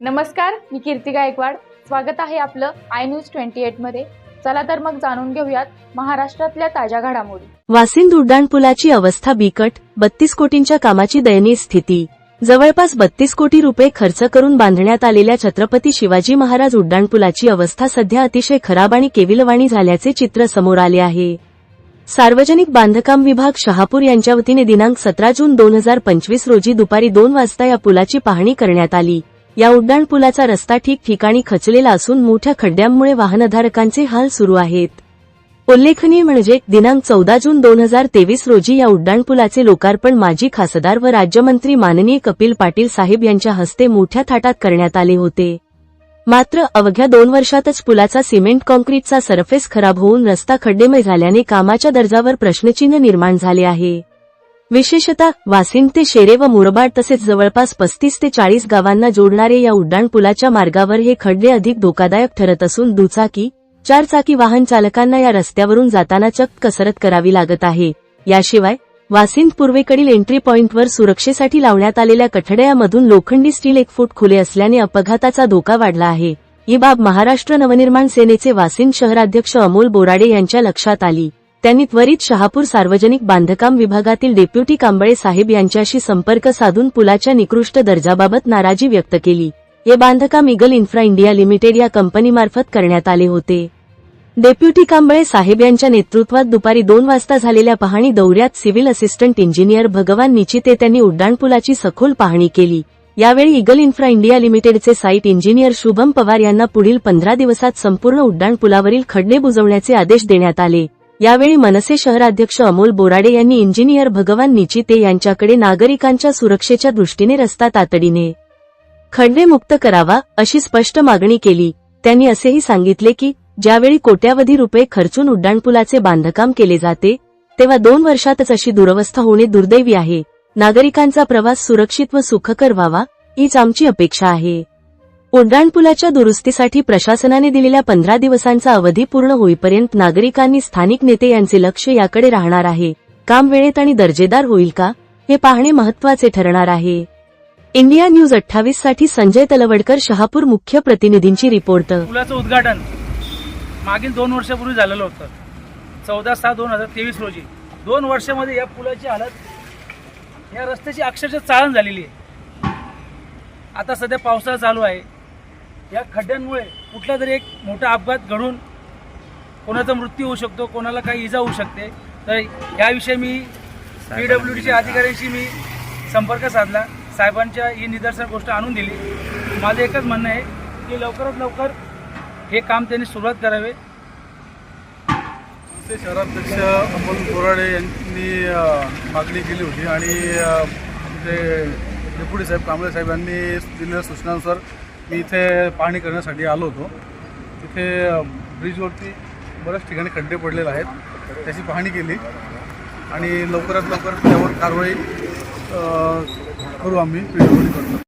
नमस्कार मी कीर्ती गायकवाड. स्वागत आहे आपलं आय न्यूज ट्वेंटी एटमध्ये. चला तर मग जाणून घेऊयात महाराष्ट्रातल्या ताज्या घडामोडी. वासिंद उड्डाणपुलाची अवस्था बिकट बत्तीस कोटींच्या कामाची दयनीय स्थिती. जवळपास बत्तीस कोटी रुपये खर्च करून बांधण्यात आलेल्या छत्रपती शिवाजी महाराज उड्डाणपुलाची अवस्था सध्या अतिशय खराब आणि केविलवाणी झाल्याचे चित्र समोर आले आहे. सार्वजनिक बांधकाम विभाग शहापूर यांच्या वतीने दिनांक सतरा जून दोन हजार पंचवीस रोजी दुपारी दोन वाजता या पुलाची पाहणी करण्यात आली. या उड्डाणपुलाचा रस्ता ठिकठिकाणी खचलेला असून मोठ्या खड्ड्यांमुळे वाहनधारकांचे हाल सुरू आहेत. उल्लेखनीय म्हणजे दिनांक चौदा जून दोन हजार तेवीस रोजी या उड्डाणपुलाचे लोकार्पण माजी खासदार व राज्यमंत्री माननीय कपिल पाटील साहेब यांच्या हस्ते मोठ्या थाटात करण्यात आले होते. मात्र अवघ्या दोन वर्षातच पुलाचा सिमेंट कॉन्क्रीटचा सरफेस खराब होऊन रस्ता खड्डेमय झाल्याने कामाच्या दर्जावर प्रश्नचिन्ह निर्माण झाले आहे. विशेषतः वासिम ते शेरे व मुरबाड तसेच जवळपास पस्तीस ते चाळीस गावांना जोडणारे या उड्डाणपुलाच्या मार्गावर हे खड्डे अधिक धोकादायक ठरत असून दुचाकी चारचाकी वाहन चालकांना या रस्त्यावरून जाताना चक्क कसरत करावी लागत आहे. याशिवाय वासिंद पूर्वेकडील एंट्री पॉइंटवर सुरक्षेसाठी लावण्यात आलेल्या कठड्यामधून लोखंडी स्टील एक फूट खुले असल्याने अपघाताचा धोका वाढला आहे. ही बाब महाराष्ट्र नवनिर्माण सेनेचे वासिंद शहराध्यक्ष अमोल बोराडे यांच्या लक्षात आली. त्यांनी त्वरित शहापूर सार्वजनिक बांधकाम विभागातील डेप्युटी कांबळे साहेब यांच्याशी संपर्क साधून पुलाच्या निकृष्ट दर्जाबाबत नाराजी व्यक्त केली. हे बांधकाम इगल इन्फ्रा इंडिया लिमिटेड या कंपनीमार्फत करण्यात आले होते. डेप्युटी कांबळे साहेब यांच्या नेतृत्वात दुपारी दोन वाजता झालेल्या पाहणी दौऱ्यात सिव्हिल असिस्टंट इंजिनियर भगवान निचिते त्यांनी उड्डाणपुलाची सखोल पाहणी केली. यावेळी इगल इन्फ्रा इंडिया लिमिटेडचे साईट इंजिनियर शुभम पवार यांना पुढील पंधरा दिवसात संपूर्ण उड्डाणपुलावरील खड्डे बुजवण्याचे आदेश देण्यात आले. यावेळी मनसे शहराध्यक्ष अमोल बोराडे यांनी इंजिनियर भगवान निचिते यांच्याकडे नागरिकांच्या सुरक्षेच्या दृष्टीने रस्ता तातडीने खंडे मुक्त करावा अशी स्पष्ट मागणी केली. त्यांनी असेही सांगितले की ज्यावेळी कोट्यावधी रुपये खर्चून उड्डाणपुलाचे बांधकाम केले जाते तेव्हा दोन वर्षातच अशी दुरवस्था होणे दुर्दैवी आहे. नागरिकांचा प्रवास सुरक्षित व सुखकर व्हावा हीच आमची अपेक्षा आहे. उड्डाणपुलाच्या दुरुस्तीसाठी प्रशासनाने दिलेल्या पंधरा दिवसांचा अवधी पूर्ण होईपर्यंत नागरिकांनी स्थानिक नेते यांचे लक्ष याकडे राहणार आहे. काम वेळेत आणि दर्जेदार होईल का? हे पाहणे महत्त्वाचे ठरणार आहे. इंडिया न्यूज अठ्ठावीससाठी संजय तलवडकर शहापूर मुख्य प्रतिनिधींची रिपोर्ट. पुलाचं उद्घाटन मागील दोन वर्षापूर्वी झालेलं होतं. चौदा सहा दोन हजार तेवीस रोजी. दोन वर्षामध्ये या पुलाची हालत या रस्त्याची अक्षरशः चाळण झालेली आहे. आता सध्या पावसाळा चालू आहे. या खड्ड्यांमुळे कुठला तरी एक मोठा अपघात घडून कोणाचा मृत्यू होऊ शकतो कोणाला काही इजा होऊ शकते. तर याविषयी मी पी डब्ल्यू डीच्या अधिकाऱ्यांशी मी संपर्क साधला. साहेबांच्या ही निदर्शन गोष्ट आणून दिली. माझं एकच म्हणणं आहे की लवकरात लवकर हे काम त्यांनी सुरुवात करावे. ते शहराध्यक्ष अमोल बोराडे यांनी मागणी केली होती आणि आमचे डेप्युटी साहेब कांबळे साहेब यांनी दिलेल्या सूचनानुसार मी इथे पाहणी करण्यासाठी आलो होतो. तिथे ब्रिजवरती बऱ्याच ठिकाणी खड्डे पडलेले आहेत. त्याची पाहणी केली. आणि लवकरात लवकर त्यावर कारवाई करू आम्ही. पी डब्ल्यू करतो